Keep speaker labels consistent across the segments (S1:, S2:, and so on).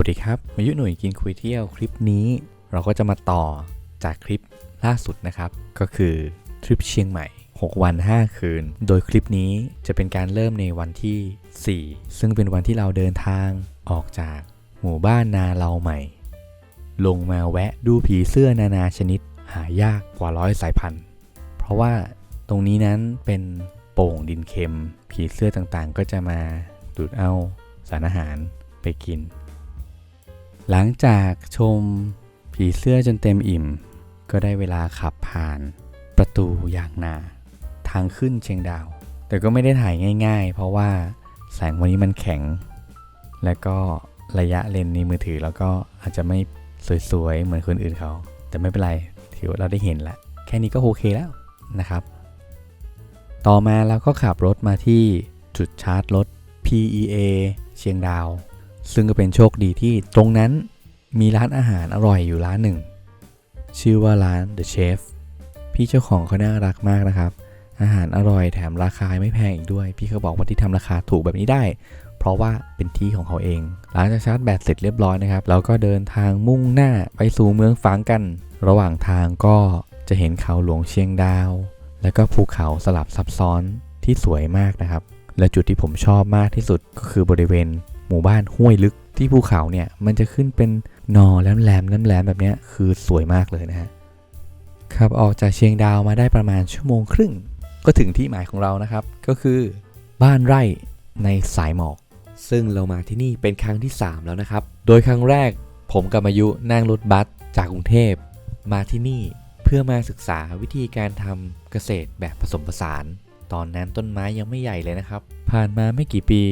S1: วัสดีครับ มายุหนุ่ยกินคุยเที่ยวคลิปนี้ เราก็จะมาต่อจากคลิปล่าสุดนะครับ ก็คือทริปเชียงใหม่ 6 วัน 5 คืน โดยคลิปนี้จะเป็นการเริ่มในวันที่ 4 ซึ่งเป็นวันที่เราเดินทางออกจากหมู่บ้านนาเราใหม่ ลงมาแวะดูผีเสื้อนานาชนิดหายากกว่าร้อยสายพันธุ์ เพราะว่าตรงนี้นั้นเป็นโป่งดินเค็ม ผีเสื้อต่างๆ ก็จะมาดูดเอาสารอาหารไปกิน หลังจากชมผีเสื้อจนเต็มอิ่ม ก็ได้เวลาขับผ่านประตูยางนา ทางขึ้นเชียงดาว แต่ก็ไม่ได้ถ่ายง่าย ๆ เพราะว่าแสงวันนี้มันแข็ง และก็ระยะเลนในมือถือแล้วก็อาจจะไม่สวยๆ เหมือนคนอื่นเขา แต่ไม่เป็นไรถือว่าเราได้เห็นละ แค่นี้ก็โอเคแล้วนะครับ ต่อมาเราก็ขับรถมาที่จุดชาร์จรถ PEA เชียงดาว ซึ่งก็เป็นโชคดีที่ตรงนั้นมีร้านอาหารอร่อยอยู่ร้านหนึ่ง ชื่อว่าร้าน The Chef พี่เจ้าของเขาน่ารักมากนะครับ อาหารอร่อยแถมราคาไม่แพงอีกด้วย พี่เขาบอกว่าที่ทำราคาถูกแบบนี้ได้ เพราะว่าเป็นที่ของเขาเอง หลังจากชาร์จแบตเสร็จเรียบร้อยนะครับเราก็เดินทางมุ่งหน้าไปสู่เมืองฝางกัน ระหว่างทางก็จะเห็นเขาหลวงเชียงดาว แล้วก็ภูเขาสลับซับซ้อนที่สวยมากนะครับ และจุดที่ผมชอบมากที่สุดก็คือบริเวณ หมู่บ้านห้วยลึกที่ภูเขาเนี่ยมันจะขึ้นเป็นหนอแหลมแหลมๆแหลมๆแบบเนี้ยคือสวยมากเลยนะฮะขับออกจากเชียงดาวมาได้ประมาณชั่วโมงครึ่ง ก็ถึงที่หมายของเรานะครับ ก็คือบ้านไร่ในสายหมอก ซึ่งเรามาที่นี่เป็นครั้งที่ 3 แล้วนะครับ โดยครั้งแรกผมกับมายุนั่งรถบัสจากกรุงเทพ มาที่นี่เพื่อมาศึกษาวิธีการทำเกษตรแบบผสมผสาน ตอนนั้นต้นไม้ยังไม่ใหญ่เลยนะครับ ผ่านมาไม่กี่ปี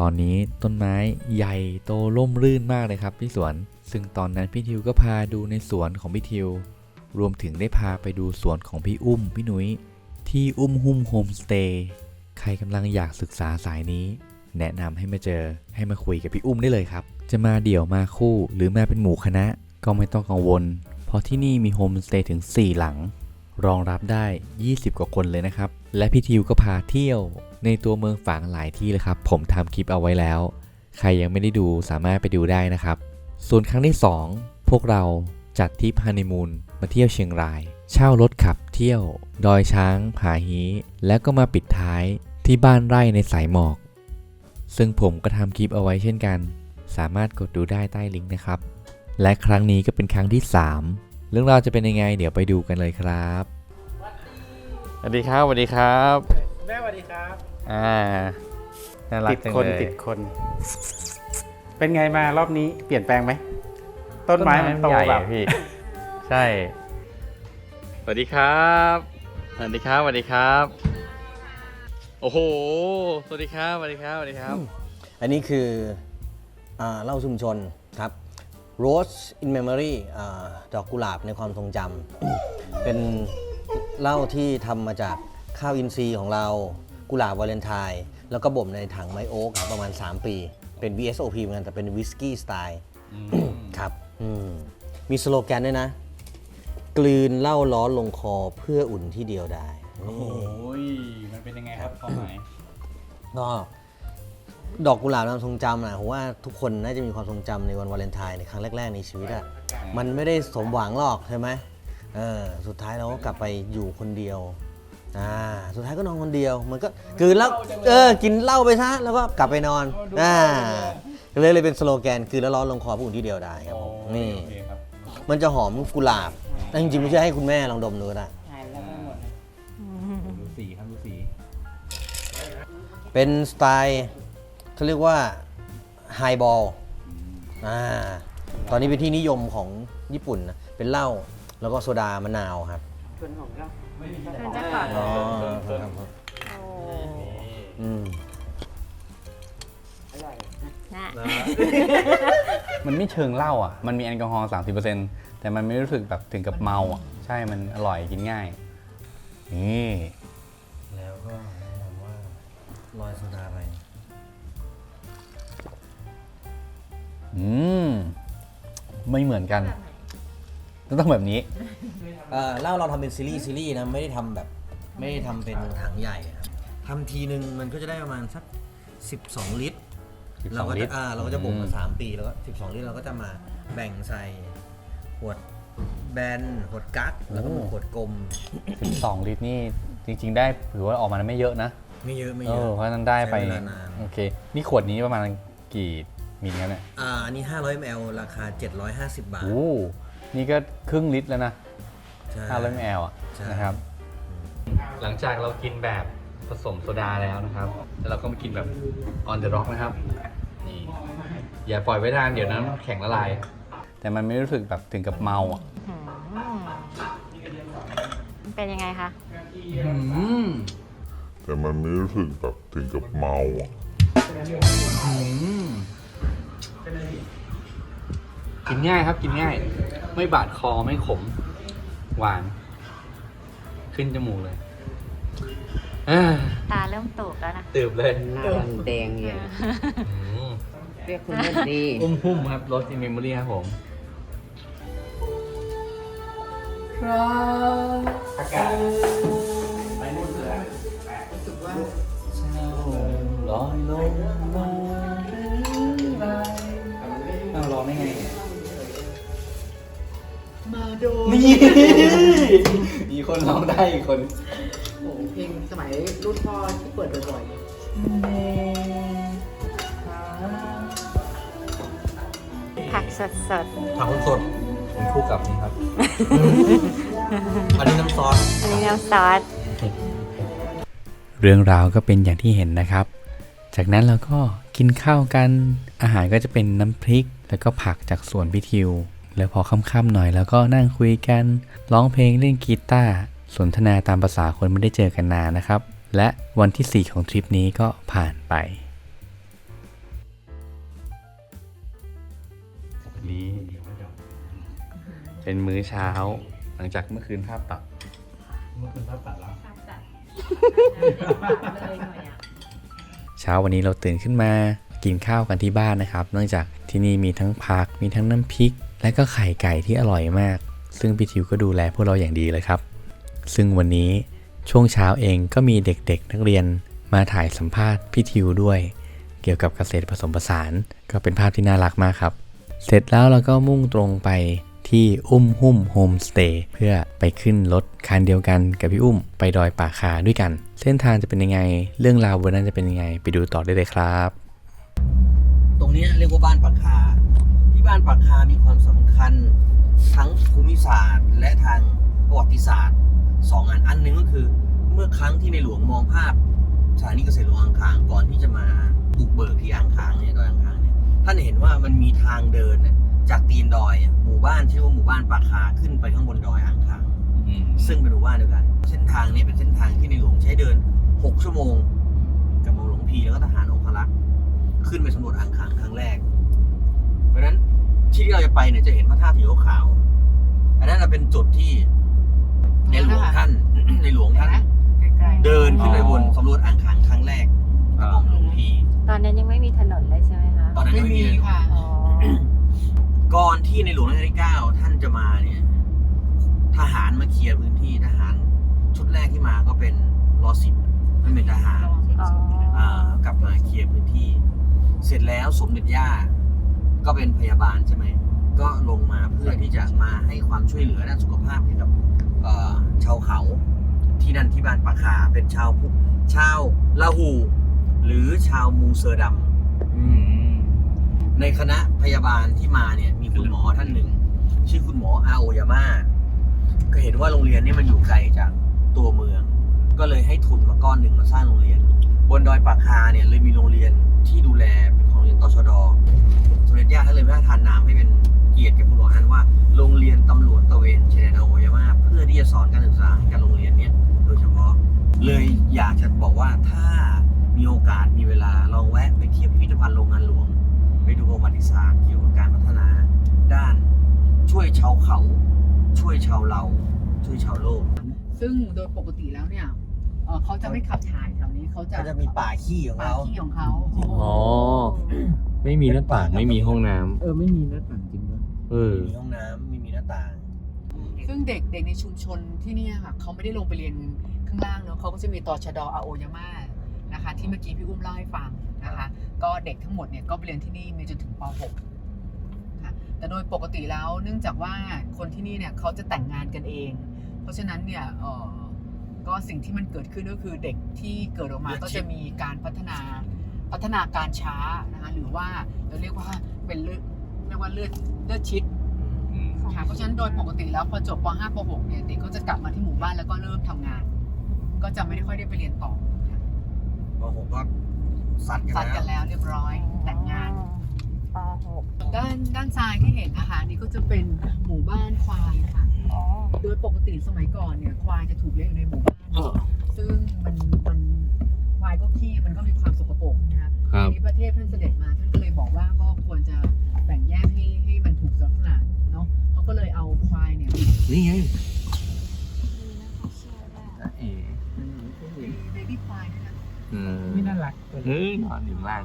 S1: ตอนนี้ต้นไม้ใหญ่โตร่มรื่นมากเลยครับที่สวน ซึ่งตอนนั้นพี่ทิวก็พาดูในสวนของพี่ทิว รวมถึงได้พาไปดูสวนของพี่อุ้มพี่หนุ้ยที่อุ้มหุ้มโฮมสเตย์ ใครกำลังอยากศึกษาสายนี้ แนะนำให้มาเจอให้มาคุยกับพี่อุ้มได้เลยครับ จะมาเดี่ยวมาคู่หรือมาเป็นหมู่คณะก็ไม่ต้องกังวล เพราะที่นี่มีโฮมสเตย์ถึง 4 หลัง รองรับได้ 20 กว่าคนเลยนะครับ และพี่ทิวก็พาเที่ยว ในตัวเมืองฝางหลายที่เลยครับ ผมทำคลิปเอาไว้แล้ว ใครยังไม่ได้ดูสามารถไปดูได้นะครับ ส่วนครั้งที่ 2 พวกเราจัดทริปฮันนีมูนมาเที่ยวเชียงราย เช่ารถขับเที่ยว ดอยช้างผาฮีแล้วก็มาปิดท้ายที่บ้านไร่ในสายหมอก ซึ่งผมก็ทำคลิปเอาไว้เช่นกัน สามารถกดดูได้ใต้ลิงก์นะครับ และครั้งนี้ก็เป็นครั้งที่ 3 เรื่องราวจะเป็นยังไง เดี๋ยวไปดูกันเลยครับสวัสดีครับสวัสดีครับ
S2: แม่สวัสดีครับ
S1: อ่าน่ารัก
S2: ติด
S1: จัง
S2: คน
S1: เลย
S2: ติดคน เป็นไงมารอบนี้เปลี่ยนแปลงไหม ต้นไม้มันโต
S1: ใหญ่
S2: แบบ
S1: อะพี่ ใช่ สวัสดีครับ สวัสดีครับ สวัสดีครับ โอ้โห สวัสดีครับ สวัสดีครับ สวัสดีครับ
S3: อันนี้คืออาเหล้าชุมชนครับ Rose in Memory อาดอกกุหลาบในความทรงจำ เป็นเหล้าที่ทำมาจากข้าวอินทรีย์ของเรา กุหลาบวาเลนไทน์แล้วก็บ่มในถังไม้โอ๊กครับประมาณ 3 ปี เป็น VSOP เหมือนกันแต่เป็นวิสกี้สไตล์ครับอืมมีสโลแกนด้วยนะ กลืนเหล้าร้อนลงคอเพื่ออุ่นที่เดียวได้
S2: โอ้ยมันเป็นยังไงครับความหมาย
S3: ก็ดอกกุหลาบในความทรงจำนะผมว่าทุกคนน่าจะมีความทรงจำในวันวาเลนไทน์ในครั้งแรก ๆ ในชีวิตอะมันไม่ได้สมหวังหรอกใช่ไหมเออสุดท้ายเราก็กลับไปอยู่คนเดียว อ่าสุดท้ายก็นอนคนเดียว มันก็กินแล้วเออกินเหล้าไปซะแล้วก็กลับไปนอนอ่าเลยเลยเป็นสโลแกนคือแล้วร้อนลงคอผู้อื่นที่เดียวได้ครับผมนี่
S2: โอเคครับ
S3: มันจะหอมกุหลาบแต่จริงๆไม่ใช่ให้คุณแม่ลองดมดูก็ได้
S2: ดูสีครับดูสี
S3: เป็นสไตล์เขาเรียกว่าไฮบอลอ่าตอนนี้เป็นที่นิยมของญี่ปุ่นนะเป็นเหล้าแล้วก็โซดามะนาวครับ
S4: ส่วนของเรา มันจะก่อน
S3: อ๋อครับครับ
S4: โอ้
S3: อืม
S4: อร่อยนะ
S5: มันไม่เชิงเหล้าอะ มันมีแอลกอฮอล์30%แต่มันไม่รู้สึกแบบถึงกับเมาอะ ใช่ มันอร่อยกินง่าย นี่
S3: แล้วก็แนะนำว่าลอยโซดาไป
S5: อืม ไม่เหมือนกัน ต้องแบบนี้
S3: เอ่อเหล้าเราทำเป็นซีรีส์ซีรีส์นะไม่ได้ทำแบบไม่ได้ทำเป็นถังใหญ่ครับทำทีนึงมันก็จะได้ประมาณสัก 12 ลิตรเราก็
S5: 12ลิ
S3: จะ
S5: ตร
S3: อ่าเราก็จะบ่ม
S5: อื
S3: มามสามปีแล้วก็12 ลิตรเราก็จะมาแบ่งใส่ขวดแบนขวดกั๊กแล้วก็ขวดกลม
S5: 12 ลิตรนี่จริง ๆ ได้ถือว่าออกมาไม่เยอะนะ
S3: ไม่เยอะไม่
S5: เอ
S3: เย
S5: อ
S3: อะ
S5: เพราะฉะนั้นได้ไป
S3: ใช้เวลานาน
S5: โอเคนี่ขวดนี้ประมาณกี่มิลครับเนี่ย
S3: อ่าอันนี้ 500 ml ราคา 750 บาท
S5: โอ้ นี่ก็ครึ่งลิตรแล้วนะ
S3: ใช่
S5: 500 ml อะ
S3: ใช่
S5: นะครับ หลังจากเรากินแบบผสมโซดาแล้วนะครับ แล้วเราก็มากินแบบ on the rock นะครับ นี่ อย่าปล่อยไว้นานเดี๋ยวน้ำแข็งละลาย แต่มันไม่รู้สึกแบบถึงกับเมาอะ
S4: อืมมันเป็นยังไงคะ
S6: แต่มันไม่รู้สึกแบบถึงกับเมาอะ
S5: กินง่ายครับกินง่าย ไม่บาดคอไม่ขม หวาน ขึ้นจมูกเลยเอ้อ
S4: ตาเริ่มตูบแล้วนะ
S5: ตืบเลย
S7: หน้ามันแดงอย่าง
S5: อืม
S7: เรียกคุณเล่นดี
S5: อุ้มหุ้มครับรสอินเมมโมรี่ครับผมลอยลงมาเรื่อยๆอ้าวร้องได้ไงเนี่ย
S7: มาโดน
S5: นี่ มีคนร้องได้อีกคน
S7: โอ้โหเพลงสมัยรุ่นพ่อที่เปิดบ่อย
S4: ผักสดสด
S3: ผักสด
S5: ผมคู่กับนี่ครับ
S3: อันนี้น้ำซอส
S4: ๆอันนี้น้ำซอส
S1: เรื่องราวก็เป็นอย่างที่เห็นนะครับ จากนั้นเราก็กินข้าวกัน อาหารก็จะเป็นน้ำพริก แล้วก็ผักจากสวนพิทิว แล้วพอค่ำๆหน่อยแล้วก็นั่งคุยกัน ร้องเพลงเล่นกีตาร์สนทนาตามภาษาคนไม่ได้เจอกันนานนะครับ และวันที่ 4 ของทริปนี้ก็ผ่านไป
S5: นี่เป็นมื้อเช้า หลังจากเมื่อคืนภาพตัด
S1: เช้าวันนี้เราตื่นขึ้นมากินข้าวกันที่บ้านนะครับ เนื่องจากที่นี่มีทั้งผักมีทั้งน้ำพริก และก็ไข่ไก่ที่อร่อยมาก ซึ่งพี่ทิวก็ดูแลพวกเราอย่างดีเลยครับ ซึ่งวันนี้ช่วงเช้าเองก็มีเด็กๆ นักเรียนมาถ่ายสัมภาษณ์พี่ทิวด้วย เกี่ยวกับเกษตรผสมผสาน ก็เป็นภาพที่น่ารักมากครับ เสร็จแล้วเราก็มุ่งตรงไปที่อุ้มหุ้มโฮมสเตย์เพื่อไปขึ้นรถคันเดียวกันกับพี่อุ้มไปดอยป่าคาด้วยกัน เส้นทางจะเป็นยังไง เรื่องราวบนนั้นจะเป็นยังไง ไปดูต่อได้เลยครับ
S3: ตรงนี้เรียกว่าบ้านป่าคา บ้านปากคามีความสำคัญทั้งภูมิศาสตร์ และทางประวัติศาสตร์สองอันอันหนึ่งก็คือ เมื่อครั้งที่ในหลวงมองภาพสถานีเกษตรหลวงอ่างขางก่อนที่จะมาบุกเบิกที่อ่างขางเนี่ยดอยอ่างขางเนี่ยท่านเห็นว่ามันมีทางเดินเนี่ยจากตีนดอยอะหมู่บ้านชื่อว่าหมู่บ้านปากคาขึ้นไปข้างบนดอยอ่างขางซึ่งเป็นหมู่บ้านเดียวกัน เส้นทางนี้เป็นเส้นทางที่ในหลวงใช้เดิน 6 ชั่วโมง กับหม่อมหลวงพีแล้วก็ทหารองครักษ์ขึ้นไปสำรวจอ่างขางครั้งแรก เพราะฉะนั้น ที่ที่เราจะไปเนี่ยจะเห็นพระธาตุสีขาวๆอันนั้นนะเป็นจุดที่ในหลวงท่าน ในหลวงท่าน
S7: ๆใกล้ๆ
S3: เดินขึ้นไปบนสำรวจอ่างขางครั้งแรกกับหม่อมหลวงพี
S4: ตอนนั้นยังไม่มีถนนเลยใช่ไหมคะ
S3: ตอนนั้น
S7: ไม่
S3: ยังไม่
S7: มี
S3: มีเลย
S7: ค่ะ
S4: อ๋อ
S3: ก่อนที่ในหลวงรัชกาลที่เก้าท่านจะมาเนี่ย ทหารมาเคลียร์พื้นที่ทหาร ชุดแรกที่มาก็เป็นรอสิบนั่นเป็นทหาร
S4: อ๋อ
S3: อ่ากลับมาเคลียร์พื้นที่ เสร็จแล้วสมเด็จย่า ก็เป็นพยาบาลใช่ไหมก็ลงมาเพื่อที่จะมาให้ความช่วยเหลือด้านสุขภาพให้กับเอ่อชาวเขาที่นั่นที่บ้านปะคาเป็นชาวพุชาวลาหู หรือชาวมูเซอร์ดำในคณะพยาบาลที่มาเนี่ย มีคุณหมอท่านหนึ่ง ชื่อคุณหมออาโอยาม่าก็เห็นว่าโรงเรียนเนี้มันอยู่ไกลจากตัวเมือง ก็เลยให้ทุนมาก้อนหนึ่งมาสร้างโรงเรียน บนดอยปากคาเนี่ยเลยมีโรงเรียนที่ดูแลเป็นของโรง เรียนตชดสมเด็จย่าท่านเลยพระราชทานนามให้เป็นเกียรติกับคุณหมอท่านว่าโรงเรียนตำรวจตระเวนชายแดนอโอยาม่าเพื่อที่จะสอนการศึกษาให้กับโรงเรียนเนี้ยโดยเฉพาะ เลยอยากจะบอกว่าถ้ามีโอกาสมีเวลาลองแวะไปเที่ยวพิพิธภัณฑ์โรงงานหลวง ไปดูประวัติศาสตร์เกี่ยวกับการพัฒนา ด้านช่วยชาวเขา ช่วยชาวเรา ช่วยชาวโลก
S7: ซึ่งโดยปกติแล้วเนี่ยเอ่อเขาจะไม่ขับถ่ายแถว เขาจะ
S3: ก็จะมีป่าขี้ของ
S7: ป่า
S3: เขา
S7: ที่ของเขา
S1: อ๋อ ไม่มีหน้าต่างไม่มีห้องน้
S7: เออไม่มีหน้าต่างจริงด้วยำ
S1: เออ
S3: มีห้องน้ำไม่มีหน้าต่าง
S7: ซึ่งเด็กเด็กในชุมชนที่เนี่ยค่ะเขาไม่ได้ลงไปเรียนข้างล่างเนาะเขาก็จะมีตชดอาโอยาม่านะคะ ที่เมื่อกี้พี่อุ้มเล่าให้ฟังนะคะ ก็เด็กทั้งหมดเนี่ยก็ไปเรียนที่นี่มีจนถึงป .6 ค่ะแต่โดยปกติแล้วเนื่องจากว่าคนที่นี่เนี่ยเขาจะแต่งงานกันเอง เพราะฉะนั้นเนี่ยเอ่อ ก็สิ่งที่มันเกิดขึ้นก็คือเด็กที่เกิดออกมาก็จะมีการพัฒนาพัฒนาการช้านะคะหรือว่าเราเรียกว่าเป็นเลือดเรียกว่าเลือดเลือดชิดค่ะเพราะฉะนั้นโดยปกติแล้วพอจบป .5 ป .6 เนี่ยเด็กก็จะกลับมาที่หมู่บ้านแล้วก็เริ่มทำงาน ก็จะไม่ได้ค่อยได้ไปเรียนต่อค่ะ
S3: ป .6 ก็ซัดกัน
S7: ซัดกัน
S3: แล้ว
S7: แล้วเรียบร้อยแต่งงาน
S4: ป .6
S7: ด้านด้านซ้ายที่เห็นนะคะนี่ก็จะเป็นหมู่บ้านควายค่ะ
S4: อ๋อ
S7: โดยปกติสมัยก่อนเนี่ยควายจะถูกเลี้ยงอยู่ในหมู่บ้าน ซึ่งมันมันควายก็ขี้มันก็มีความสกปรกนะคะ
S5: ครับ
S7: ทีนี้พระเทพท่านเสด็จมาท่านก็เลยบอกว่าก็ควรจะแบ่งแยกให้ให้มันถูกลักษณะเนาะเขาก็เลยเอาควายเนี่ย
S5: นี่ไง
S7: มีเบบี้ควายด้วยนะ
S5: อืม
S2: ไม่น่ารัก
S5: เฮ้ยนอนอยู่ข้างล่าง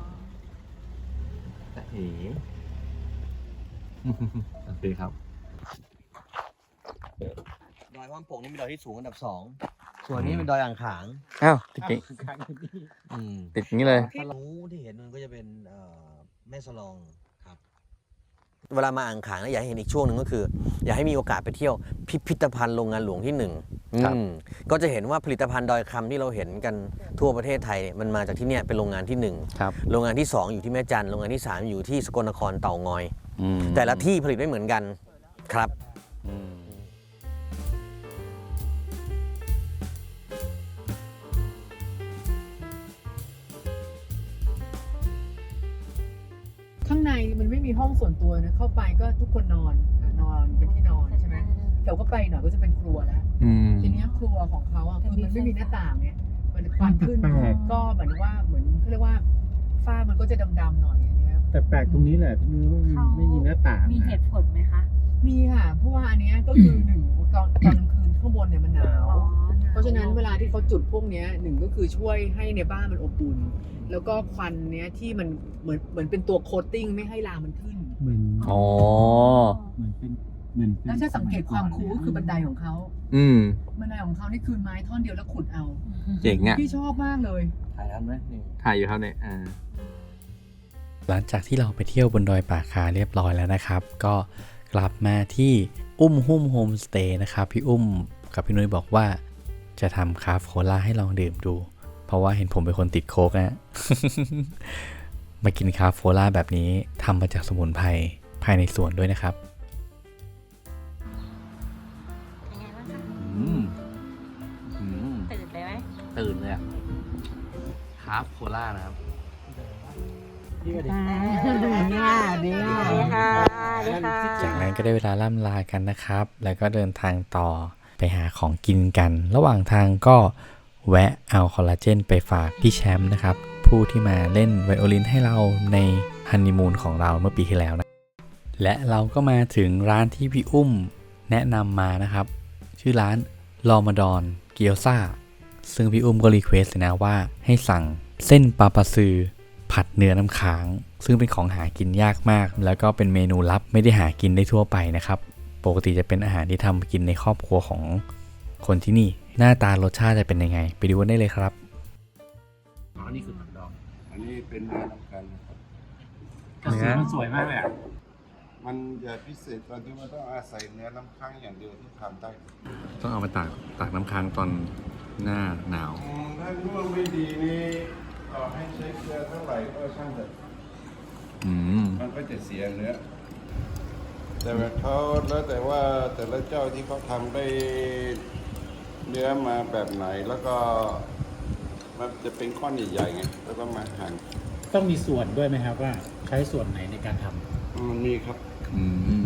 S5: แต่เอ๋โอเคครับ
S3: ดอยห้อมโป่งนี่เป็นดอยที่สูงอันดับสองส่วนนี้เป็นดอยอ่างขาง
S5: อ้าวติดอย่าง
S3: อืม
S5: ติดอย่างนี้เลย
S3: ถ้าเราที่เห็นมันก็จะเป็นเอ่อแม่สลองครับ เวลามาอ่างขางนะอยากให้เห็นอีกช่วงหนึ่งก็คือ อยากให้มีโอกาสไปเที่ยวพิพิธภัณฑ์โรงงานหลวงที่หนึ่ง
S5: ครับ
S3: อืมก็จะเห็นว่าผลิตภัณฑ์ดอยคำที่เราเห็นกันทั่วประเทศไทยเนี่ยมันมาจากที่เนี่ยเป็นโรงงานที่หนึ่ง
S5: ครับ
S3: โรงงานที่สองอยู่ที่แม่จันทร์โรงงานที่สามอยู่ที่สกลนครเต่างอย
S5: อืม
S3: แต่ละที่ผลิตไม่เหมือนกันครับ
S5: อืม
S7: ข้างในมันไม่มีห้องส่วนตัวนะเข้าไปก็ทุกคนนอนอะนอนเป็นที่นอนใช่ไหมแต่ก็ไปหน่อยก็จะเป็นครัวแล้ว
S5: อืม
S7: ทีเนี้ยครัวของเขาอะคือมันไม่มีหน้าต่างเนี่ยมันควันขึ้น
S2: แปลก
S7: ก็เหมือนว่าเหมือนเขาเรียกว่าฝ้ามันก็จะดำๆหน่อยอันเนี้ย
S2: แต่แปลกตรงนี้แหละที่ไม่มีไม่มีหน้าต่าง
S4: มี
S2: นะ
S4: เหตุผลไหมคะ
S7: มีค่ะ เพราะว่าอันเนี้ยก็คือหนึ่งตอนตอนกลางคืนข้างบนเนี่ยมันหนาว
S4: อ๋อ
S7: เพราะฉะนั้นเวลาที่เขาจุดพวกเนี้ยหนึ่งก็คือช่วยให้ในบ้านมันอบอุ่นแล้วก็ควันเนี้ยที่มันเหมือนเหมือนเป็นตัวโคตติ้งไม่ให้ลามันขึ้น
S2: เหมือน
S5: อ๋อ
S2: เหมือนเป็นเหมือนเป็น
S7: แล้วถ้าสังเกตความคูลก็คือบันไดของเขา
S5: อืม
S7: บันไดของเขานี่คือไม้ท่อนเดียวแล้วขุดเอา
S5: เจ๋งอะ
S7: พี่ชอบมากเลย
S3: ถ่ายทันไหมนี่
S5: ถ่ายอยู่ครับเนี่ยอ่า
S1: หลังจากที่เราไปเที่ยวบนดอยป่าคาเรียบร้อยแล้วนะครับ ก็กลับมาที่อุ้มหุ้มโฮมสเตย์นะครับ พี่อุ้มกับพี่นุ้ยบอกว่า จะทำคราฟต์โคลาให้ลองดื่มดู เพราะว่าเห็นผมเป็นคนติดโค้กนะมากินคราฟต์โคลาแบบนี้ทำมาจากสมุนไพรภายในสวนด้วยนะครับ
S4: เป็นไงบ้างคะ
S5: อืมอืม
S4: ตื่นเลยไหม
S5: ตื่นเลยอะครับโคล่านะครับ
S3: ดีดี
S4: ค่ะดีค่ะดีค่ะ
S1: จากนั้นก็ได้เวลาล่ำลากันนะครับ แล้วก็เดินทางต่อ ไปหาของกินกัน ระหว่างทางก็แวะเอาคอลลาเจนไปฝากพี่แชมป์นะครับ ผู้ที่มาเล่นไวโอลินให้เราในฮันนีมูนของเราเมื่อปีที่แล้วนะ และเราก็มาถึงร้านที่พี่อุ้มแนะนำมานะครับ ชื่อร้านลอมาดอนเกียวซาซึ่งพี่อุ้มก็รีเควสเลยนะว่าให้สั่งเส้นปลาปลาซือผัดเนื้อน้ำค้าง ซึ่งเป็นของหากินยากมาก แล้วก็เป็นเมนูลับไม่ได้หากินได้ทั่วไปนะครับ ปกติจะเป็นอาหารที่ทำกินในครอบครัวของคนที่นี่ หน้าตารสชาติจะเป็นยังไง ไปดูกันได้เลยครับ
S5: อ๋อนี่คือผักดอง
S6: อันนี้เป็นเนื้อน้ำกันนะครับ
S2: กระสีมันสวยมากเลยอะ
S6: มันจะพิเศษตอนที่มันต้องอาศัยเนื้อน้ำข้างอย่างเดียวที่ทำได้
S5: ต้องเอามาตากตากน้ำค้างตอนหน้าหนาว
S6: อืมถ้าร่วงไม่ดีนี่ต่อให้ใช้เกลือเท่าไหร่ก็ช่างเถอะ
S5: อืม
S6: มันก็จะเสียเนื้อ แต่ว่าเขาแล้วแต่ว่าแต่ละเจ้าที่เขาทำได้เนื้อมาแบบไหนแล้วก็มันจะเป็นก้อนใหญ่ๆไงแล้วก็มาหั่น
S2: ต้องมีส่วนด้วยไหมครับว่าใช้ส่วนไหนในการทำ
S6: อืมมีครับ
S5: อืม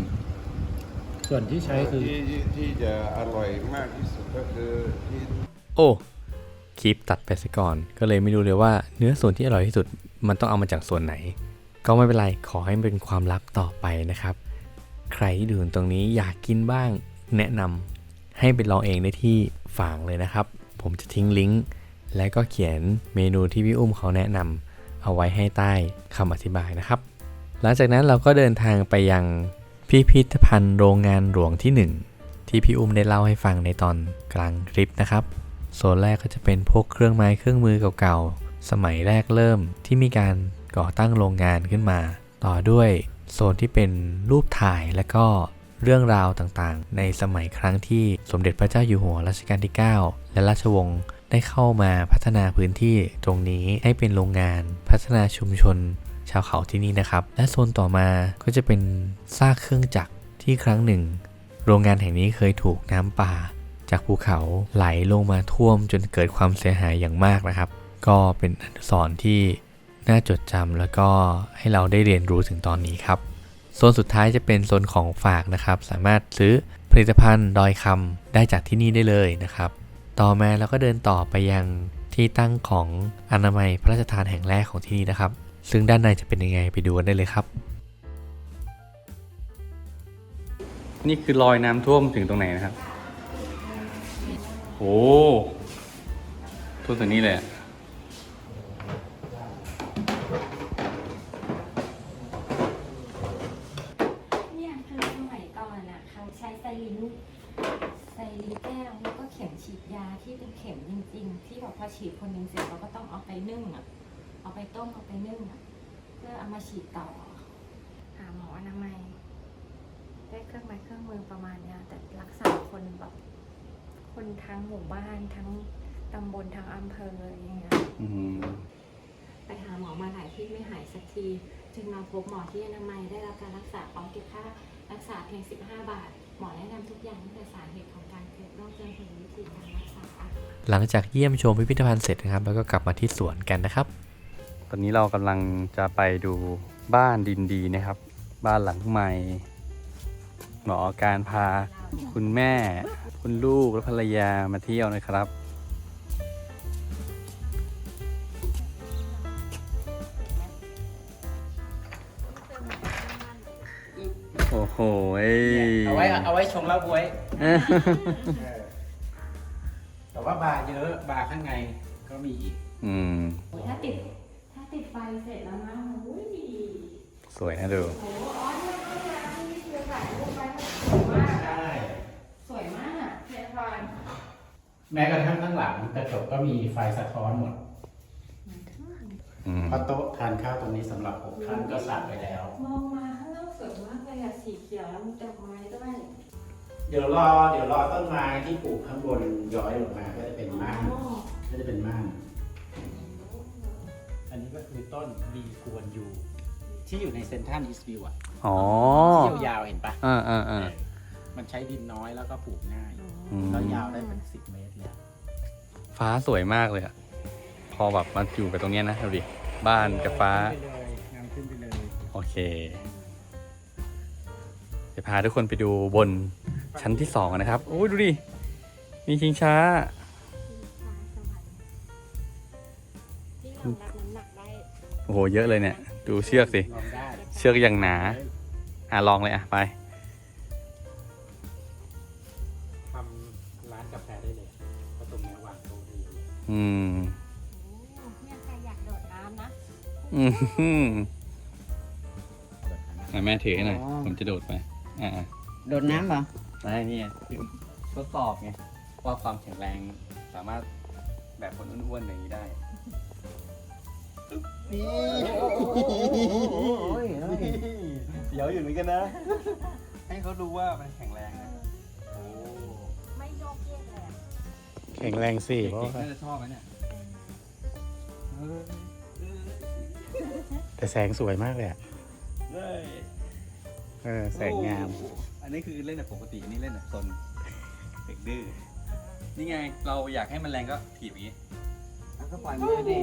S2: ส่วนที่ใช้คือ
S6: ที่ที่ที่จะอร่อยมากที่สุดก็คือที่
S1: โอ้คลิปตัดไปซะก่อน ก็เลยไม่รู้เลยว่าเนื้อส่วนที่อร่อยที่สุดมันต้องเอามาจากส่วนไหน ก็ไม่เป็นไรขอให้มันเป็นความลับต่อไปนะครับ ใครที่ดูตรงนี้อยากกินบ้างแนะนำให้ไปลองเองได้ที่ฝางเลยนะครับ ผมจะทิ้งลิงก์และก็เขียนเมนูที่พี่อุ้มเขาแนะนำเอาไว้ให้ใต้คำอธิบายนะครับ หลังจากนั้นเราก็เดินทางไปยังพิพิธภัณฑ์โรงงานหลวงที่หนึ่งที่พี่อุ้มได้เล่าให้ฟังในตอนกลางคลิปนะครับ โซนแรกก็จะเป็นพวกเครื่องไม้เครื่องมือเก่าๆ สมัยแรกเริ่มที่มีการก่อตั้งโรงงานขึ้นมา ต่อด้วย โซนที่เป็นรูปถ่ายและก็เรื่องราวต่างๆ ในสมัยครั้งที่สมเด็จพระเจ้าอยู่หัวรัชกาลที่ 9 และราชวงศ์ได้เข้ามาพัฒนาพื้นที่ตรงนี้ให้เป็นโรงงานพัฒนาชุมชน ชาวเขาที่นี่นะครับ และโซนต่อมาก็จะเป็นซากเครื่องจักรที่ครั้งหนึ่ง โรงงานแห่งนี้เคยถูกน้ำป่า จากภูเขาไหลลงมาท่วมจนเกิดความเสียหายอย่างมากนะครับ ก็เป็นอนุสรณ์ที่ น่าจดจำแล้วก็ให้เราได้เรียนรู้ถึงตอนนี้ครับโซนสุดท้ายจะเป็นโซนของฝากนะครับ สามารถซื้อผลิตภัณฑ์ดอยคำได้จากที่นี่ได้เลยนะครับ ต่อมาเราก็เดินต่อไปยังที่ตั้งของอนามัยพระราชทานแห่งแรกของที่นี่นะครับ ซึ่งด้านในจะเป็นยังไงไปดูกันได้เลยครับ
S5: นี่คือรอยน้ำท่วมถึงตรงไหนนะครับโอ้ท่วมถึงนี่เลยอะ
S4: เนี่ยคือสมัยก่อนอะเขาใช้ไซรินไซรินแก้วแล้วก็เข็มฉีดยาที่เป็นเข็มจ ริงๆที่แบบพอฉีดคนหนึ่งเสร็จเราก็ต้องเอาไปนึ่งอะ เอาไปต้มเอาไปนึ่งอะ เพื่อเอามาฉีดต่อ หาหมออนามัยได้เครื่องไม้เครื่องมือประมาณเนี้ยแต่รักษาคนแบบคนทั้งหมู่บ้านทั้งตำบลทั้งอำเภออย่างเงี้ย
S5: อืม
S4: ไปหาหมอมาหลายที่ไม่หายสักที จึงมาพบหมอที่อนามัยได้รับการรักษาพร้อมเก็บค่ารักษาเพียง 15 บาท หมอแนะนำทุกอย่างตั้งแต่สาเหตุของการเกิดโรคจนถึงวิธีการรักษา
S1: หลังจากเยี่ยมชมพิพิธภัณฑ์เสร็จนะครับ แล้วก็กลับมาที่สวนกันนะครับ
S5: ตอนนี้เรากำลังจะไปดูบ้านดินดีนะครับ บ้านหลังใหม่ หมอการพาคุณแม่ คุณลูกและภรรยามาเที่ยวนะครับโอ้โหเอ้ย
S2: เอาไว้เอาไว้ชงเหล้าบวย
S5: เอ้ย
S2: เออแต่ ว่าบาร์เยอะบาร์ข้างในก็มีอีก
S5: อืม
S4: ถ้าติด ถ้าติดไฟเสร็จแล้วนะโอ้ย
S5: สวยนะดู
S4: โอ้อ๋อเนี่ยที่คือถ่ายรูปไว้สวยมาก
S2: ใช่
S4: สวยมากเทพอน
S2: แม้กระทั่งข้างหลังกระจกก็มีไฟสะท้อนหมด
S5: อืม
S2: เพราะโต๊ะทานข้าวตรงนี้สำหรับหกท่านก็สั่งไปแล้ว
S4: มองมาข้างนอกสวยมากเลยอะสีเขียวแล้วมีดอกไม้ด้วย
S2: เดี๋ยวรอเดี๋ยวรอต้นไม้ที่ปลูกข้างบนย้อยลงมาก็จะเป็นม่าน
S4: อ๋อ
S2: ก็จะเป็นม่าน อันนี้ก็คือต้นบีกวนยูที่อยู่ในเซนทรัลอีสต์วิวอะ
S5: อ๋อ
S2: ที่ยาวๆเห็นปะ
S5: อ่าอ่าอ่า
S2: เออมันใช้ดินน้อยแล้วก็ปลูกง่าย
S5: อืม
S2: แล้วยาวได้เป็นสิบเมตรเลย
S5: ฟ้าสวยมากเลยอะพอแบบมาอยู่กับตรงเนี้ยนะดูดิบ้านกับฟ้า
S2: ขึ้นไปเลยงามขึ้นไปเลย
S5: โอเค จะพาทุกคนไปดูบนชั้นที่สองนะครับ โอ้ยดูดิ มีชิงช้า
S4: ที่รองรับน้ำหนักได้
S5: โอ้โห เยอะเลยเนี่ย ดูเชือกสิ
S2: ลองได้
S5: เชือกอย่างหนา อะลองเลยอะ ไป
S2: ทำร้านกาแฟได้เลยเพราะตรงเนี้ยวางโต๊ะได้เยอะ
S5: อืม
S4: โอ้เนี่ยใครอยากโดดน้ำนะ
S5: อืม
S2: แบบนั้น
S5: อะแม่ถือให้หน่อย
S8: อ๋อ
S5: ผมจะโดดไป อ่า
S8: โดดน้ำเหรอ
S5: ไม่นี่ไงคือทดสอบไงว่าความแข็งแรงสามารถแบบคนอ้วนๆอย่างนี้ได้เดี๋ยวอยู่เหมือนกันนะ ให้เขาดูว่ามันแข็งแรงนะ
S4: ไม่โยกเยกเลยอะ
S2: แข็งแรงสิ
S5: เด็
S2: เพราะ
S5: กๆ
S2: ว่า
S5: น่าจะชอบนะเนี่ย
S2: แต่แสงสวยมากเลยอะ เออแสงงาม
S5: โอ้อันนี้คือเล่นแบบปกติอันนี้เล่นแบบซนเด็กดื้อ นี่ไง เราอยากให้มันแรงก็ถีบอย่างนี้
S8: แล้วก็ปล่อยมือดิ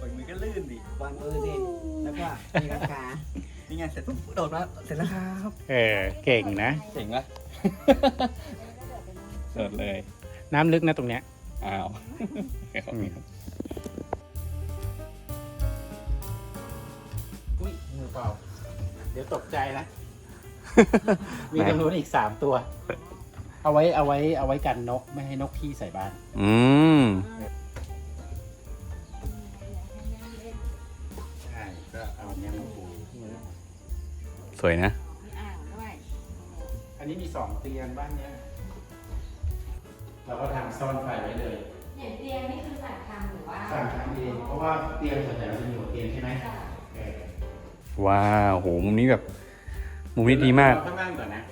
S5: ปล่อยมือก็ลื่นดิ
S8: ปล่อยมือดิแล้วก็ตีลังกา
S5: นี่ไง เสร็จปุ๊บโดดมาเสร็จแล้วครับ
S2: เออเก่งนะ
S5: เจ๋งปะโดดเลย
S2: น้ำลึกนะตรงเนี้ย
S5: อ้าว
S2: อุ้ ดี๋ยวตกใจนะ มีตรงนู้นอีกสามตัว เอาไว้เอาไว้เอาไว้กันนกไม่ให้นกขี้ใส่บ้าน
S5: อืม
S2: ใช่ก็เอาเนี้ยมาปู
S5: สวยนะ
S4: มีอ่างด้วย
S2: อันนี้มีสองเตียงบ้านเนี้ยเราก็ทำซ่อนไฟไว้เลย
S4: อย่างเตียงนี่คือสั่งทำหรือว่า
S2: สั่งทำเองเพราะว่าเตียงส่วนใหญ่เราจะมีหัวเตียงใช่ไหม
S4: ค่ะ
S2: เออ
S5: ว้าวโหมุมนี้แบบมุมนี้ดีมาก
S2: เรข้างล่างก่อนนะ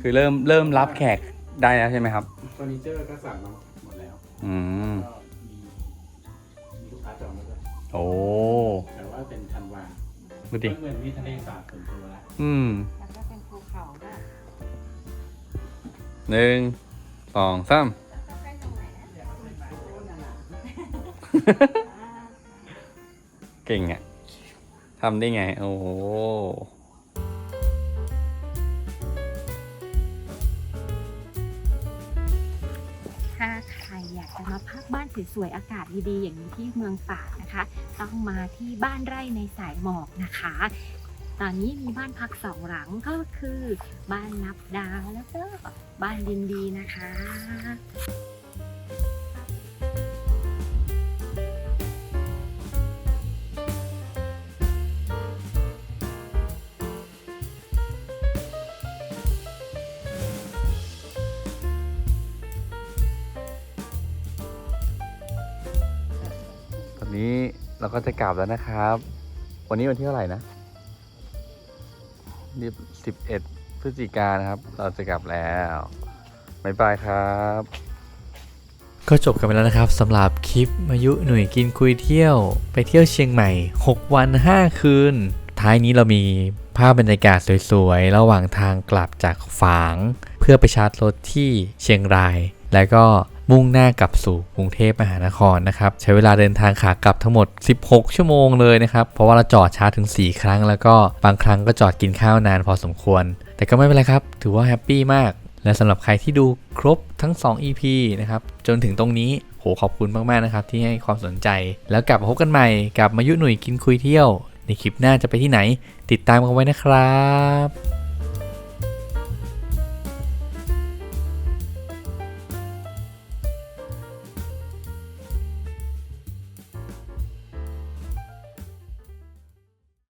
S5: คือเริ่มเริ่มรับแขกได้แล้วใช่ไหมครับ
S2: เฟอร์นิเจอร์ก็สั่งมาหมดแล้ว
S5: อืม
S2: ก็มีมีลูกค้าจองไว้ด้วย
S5: โอ้
S2: แต่ว่าเป็นทันวาง
S5: ดูดิ
S2: เหมือนมีทะเลสาบส่วนตัวแล้ว
S5: อืม
S4: แล้วก็เป็นภูเขาด้วย
S5: หนึ่งสองสาม
S4: แล้วก็ใกล้ตรงไหนนะ
S5: เก่งอะ ทำได้ไง โอ้โห
S4: ถ้าใครอยากจะมาพักบ้านสวยๆ อากาศดีๆ อย่างนี้ที่เมืองตากนะคะ ต้องมาที่บ้านไร่ในสายหมอกนะคะ ตอนนี้มีบ้านพักสองหลังก็คือ บ้านนับดาวแล้วก็บ้านดินดีนะคะ
S5: เราก็จะกลับแล้วนะครับ วันนี้วันที่เท่าไหร่นะนี่สิบเอ็ดพฤศจิกานะครับ เราจะกลับแล้วบ๊ายบายครับ
S1: ก็จบกันไปแล้วนะครับสำหรับคลิปมายุหนุ่ยกินคุยเที่ยว ไปเที่ยวเชียงใหม่ 6 วัน 5 คืน ท้ายนี้เรามีภาพบรรยากาศสวยๆ ระหว่างทางกลับจากฝาง เพื่อไปชาร์จรถที่เชียงราย แล้วก็ มุ่งหน้ากลับสู่กรุงเทพมหานครนะครับใช้เวลาเดินทางขากลับทั้งหมด 16 ชั่วโมงเลยนะครับเพราะว่าเราจอดชาร์จถึง 4 ครั้ง แล้วก็บางครั้งก็จอดกินข้าวนานพอสมควร แต่ก็ไม่เป็นไรครับ ถือว่าแฮปปี้มาก และสำหรับใครที่ดูครบทั้ง 2 EP นะครับจนถึงตรงนี้โหขอบคุณมากๆนะครับที่ให้ความสนใจ แล้วกลับมาพบกันใหม่กับมายุหนุ่ยกินคุยเที่ยว ในคลิปหน้าจะไปที่ไหน ติดตามกันไว้นะครับ